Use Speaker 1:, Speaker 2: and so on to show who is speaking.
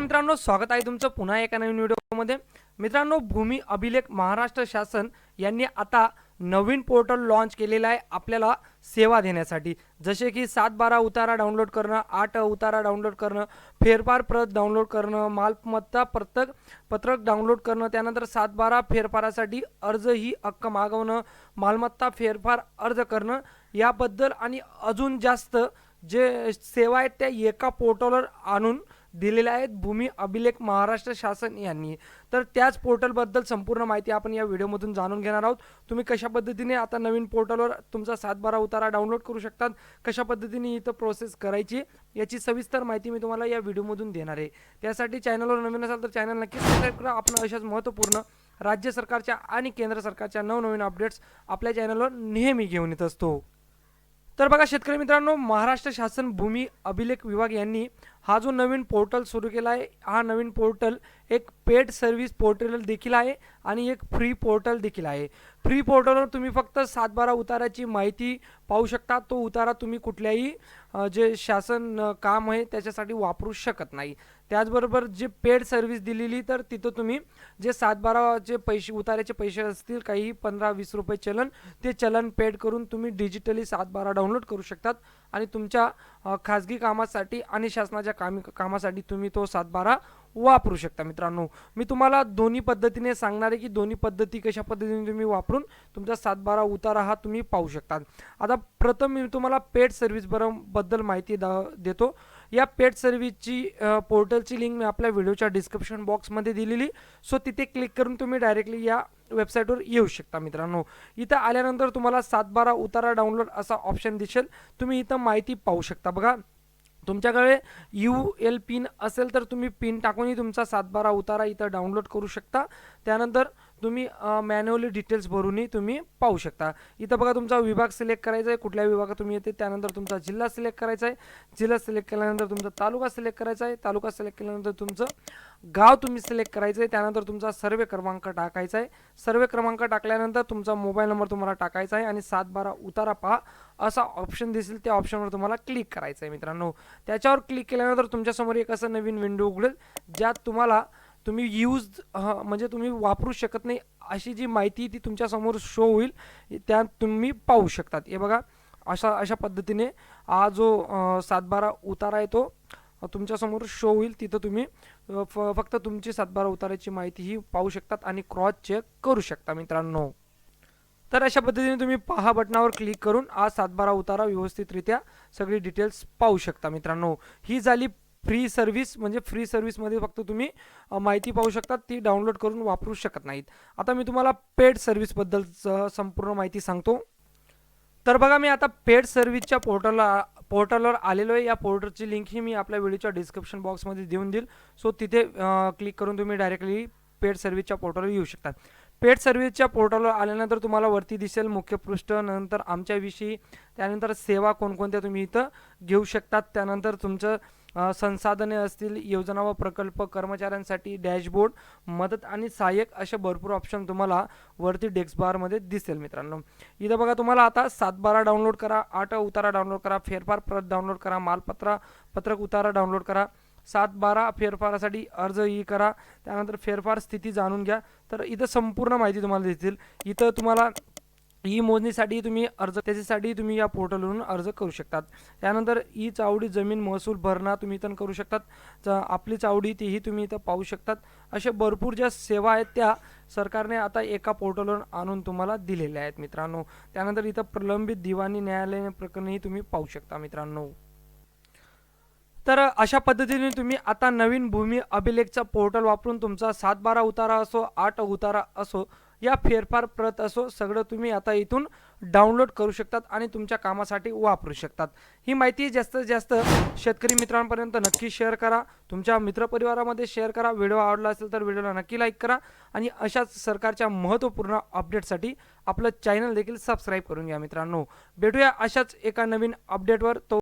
Speaker 1: नमस्कार मित्रांनो स्वागत आहे तुमचं पुन्हा एका नवीन व्हिडिओमध्ये. मित्रांनो भूमी अभिलेख महाराष्ट्र शासन यांनी आता नवीन पोर्टल लॉन्च केलेलं आहे आपल्याला सेवा देण्यासाठी. जसे की सात बारा उतारा डाउनलोड करणं आठ उतारा डाउनलोड करणं फेरफार प्रत डाउनलोड करणं मालमत्ता प्रत्येक पत्रक डाउनलोड करणं त्यानंतर सात बारा फेरफारासाठी अर्ज ही हक्क मागवणं मालमत्ता फेरफार अर्ज करणं याबद्दल आणि अजून जास्त जे सेवा आहेत त्या एका पोर्टलवर आणून दिलेल्या आहेत. भूमी अभिलेख महाराष्ट्र शासन यांनी. तर त्याच पोर्टलबद्दल संपूर्ण माहिती आपण या व्हिडिओमधून जाणून घेणार आहोत. तुम्ही कशा पद्धतीने आता नवीन पोर्टलवर तुमचा सातबारा उतारा डाउनलोड करू शकतात? कशा पद्धतीने इथं प्रोसेस करायची? याची सविस्तर माहिती मी तुम्हाला या व्हिडिओमधून देणार आहे. त्यासाठी चॅनलवर नवीन असाल तर चॅनल नक्की सबस्क्राईब करा. आपण अशाच महत्त्वपूर्ण राज्य सरकारच्या आणि केंद्र सरकारच्या नवनवीन अपडेट्स आपल्या चॅनलवर नेहमी घेऊन येत असतो. तर बघा शेतकरी मित्रांनो महाराष्ट्र शासन भूमी अभिलेख विभाग यांनी हा जो नवीन पोर्टल सुरू केला आहे हा नवीन पोर्टल एक पेड सर्व्हिस पोर्टल देखील आहे आणि एक फ्री पोर्टल देखील आहे. फ्री पोर्टलवर तुम्ही फक्त सातबारा उताराची माहिती पाहू शकता. तो उतारा तुम्ही कुठल्याही जे शासन काम आहे त्याच्यासाठी वापरू शकत नाही. त्याचबरोबर जे पेड सर्व्हिस दिलेली तर तिथं तुम्ही जे सातबाराचे पैसे उताराचे पैसे असतील काही पंधरा वीस रुपये चलन ते चलन पेड करून तुम्ही डिजिटली सातबारा डाउनलोड करू शकतात. आणि तुमच्या खाजगी कामासाठी आणि शासनाच्या कामी कामासाठी तुम्ही तो सातबारा वापरू शकता मित्रांनो. मी तुम्हाला दोन्ही पद्धतीने सांगणार आहे की दोन्ही पद्धती कशा पद्धतीने तुम्ही वापरून तुमचा सातबारा उतारा हा तुम्ही पाहू शकता आता प्रथम मी तुम्हाला पेड सर्व्हिसबद्दल माहिती दा देतो. या पेड सर्व्हिसची पोर्टलची लिंक मी आपल्या व्हिडिओच्या डिस्क्रिप्शन बॉक्समध्ये दिलेली. सो तिथे क्लिक करून तुम्ही डायरेक्टली या वेबसाईटवर येऊ शकता मित्रांनो. इथं आल्यानंतर तुम्हाला सातबारा उतारा डाउनलोड असा ऑप्शन दिसेल. तुम्ही इथं माहिती पाहू शकता. बघा तुमच्याकडे यू एल पिन असेल तर तुम्ही पिन टाकूनही तुमचा सातबारा उतारा इथं डाउनलोड करू शकता. त्यानंतर तुम्ही मॅन्युअली डिटेल्स भरूनही तुम्ही पाहू शकता. इथं बघा तुमचा विभाग सिलेक्ट करायचा आहे कुठल्या विभागात तुम्ही येते त्यानंतर तुमचा जिल्हा सिलेक्ट करायचा आहे जिल्हा सिलेक्ट केल्यानंतर तुमचा तालुका सिलेक्ट करायचा आहे तालुका सिलेक्ट केल्यानंतर तुमचं गाव तुम्ही सिलेक्ट करायचं आहे त्यानंतर तुमचा सर्वे क्रमांक टाकायचा आहे सर्वे क्रमांक टाकल्यानंतर तुमचा मोबाईल नंबर तुम्हाला टाकायचा आहे आणि सात बारा उतारा पहा. असा ऑप्शन दिसेल त्या ऑप्शनवर तुम्हाला क्लिक करायचं आहे मित्रांनो. त्याच्यावर क्लिक केल्यानंतर तुमच्यासमोर एक असं नवीन विंडो उघडेल ज्यात तुम्हाला तुम्ही यूज म्हणजे तुम्ही वापरू शकत नाही अशी जी माहिती ती तुमच्यासमोर शो होईल त्या तुम्ही पाहू शकतात. हे बघा अशा अशा पद्धतीने हा जो सातबारा उतारा आहे तो तुमच्यासमोर शो होईल तिथं तुम्ही फ फक्त तुमची सातबारा उताराची माहिती ही पाहू शकतात आणि क्रॉस चेक करू शकता मित्रांनो. तर अशा पद्धतीने तुम्ही पहा बटनावर क्लिक करून आज सातबारा उतारा व्यवस्थितरित्या सगळी डिटेल्स पाहू शकता मित्रांनो. ही झाली फ्री सर्व्हिस म्हणजे फ्री सर्व्हिसमध्ये फक्त तुम्ही माहिती पाहू शकता ती डाउनलोड करून वापरू शकत नाहीत. आता मी तुम्हाला पेड सर्व्हिसबद्दल संपूर्ण माहिती सांगतो. तर बघा मी आता पेड सर्व्हिसच्या पोर्टलला पोर्टलवर आलेलो आहे. या पोर्टलची लिंक ही मी आपल्या व्हिडिओच्या डिस्क्रिप्शन बॉक्समध्ये देऊन देईल. सो तिथे क्लिक करून तुम्ही डायरेक्टली पेड सर्व्हिसच्या पोर्टलवर येऊ शकतात पेड सर्व्हिसच्या पोर्टलवर आल्यानंतर तुम्हाला वरती दिसेल मुख्य पृष्ठ नंतर आमच्याविषयी त्यानंतर सेवा कोणकोणत्या तुम्ही इथं घेऊ शकतात त्यानंतर तुमचं संसाधने असतील योजना व प्रकल्प कर्मचाऱ्यांसाठी डॅशबोर्ड मदत आणि सहाय्यक असे भरपूर ऑप्शन तुम्हाला वरती डेस्क बारमध्ये दिसेल मित्रांनो. इथं बघा तुम्हाला आता सातबारा डाउनलोड करा आठ उतारा डाउनलोड करा फेरफार प्रत डाउनलोड करा मालपत्रा पत्रक उतारा डाउनलोड करा. सात बारा फेरफारासाठी अर्ज ही करा त्यानंतर फेरफार स्थिती जाणून घ्या. तर इथं संपूर्ण माहिती तुम्हाला देतील इथं तुम्हाला ई मोजणीसाठी तुम्ही अर्ज त्याच्यासाठी तुम्ही या पोर्टलवरून अर्ज करू शकतात. त्यानंतर ई चावडी जमीन महसूल भरणा तुम्ही इथं करू शकतात. च- आपली चावडी तीही तुम्ही इथं पाहू शकतात. अशा भरपूर ज्या सेवा आहेत त्या सरकारने आता एका पोर्टलवरून आणून तुम्हाला दिलेल्या आहेत मित्रांनो. त्यानंतर इथं प्रलंबित दिवाणी न्यायालय प्रकरणही तुम्ही पाहू शकता मित्रांनो. तर अशा पद्धतीने तुम्ही आता नवीन भूमी अभिलेखचा पोर्टल वापरून तुमचा सात बारा उतारा असो आठ उतारा असो या फेरफार प्रत असो सगळं तुम्ही आता इथून डाउनलोड करू शकतात आणि तुमच्या कामासाठी वापरू शकतात. ही माहिती जास्तीत जास्त शेतकरी मित्रांपर्यंत नक्की शेअर करा. तुमच्या मित्रपरिवारामध्ये शेअर करा. व्हिडिओ आवडला असेल तर व्हिडिओला नक्की लाईक करा आणि अशाच सरकारच्या महत्त्वपूर्ण अपडेटसाठी आपलं चॅनल देखील सबस्क्राईब करून घ्या मित्रांनो. भेटूया अशाच एका नवीन अपडेटवर. तो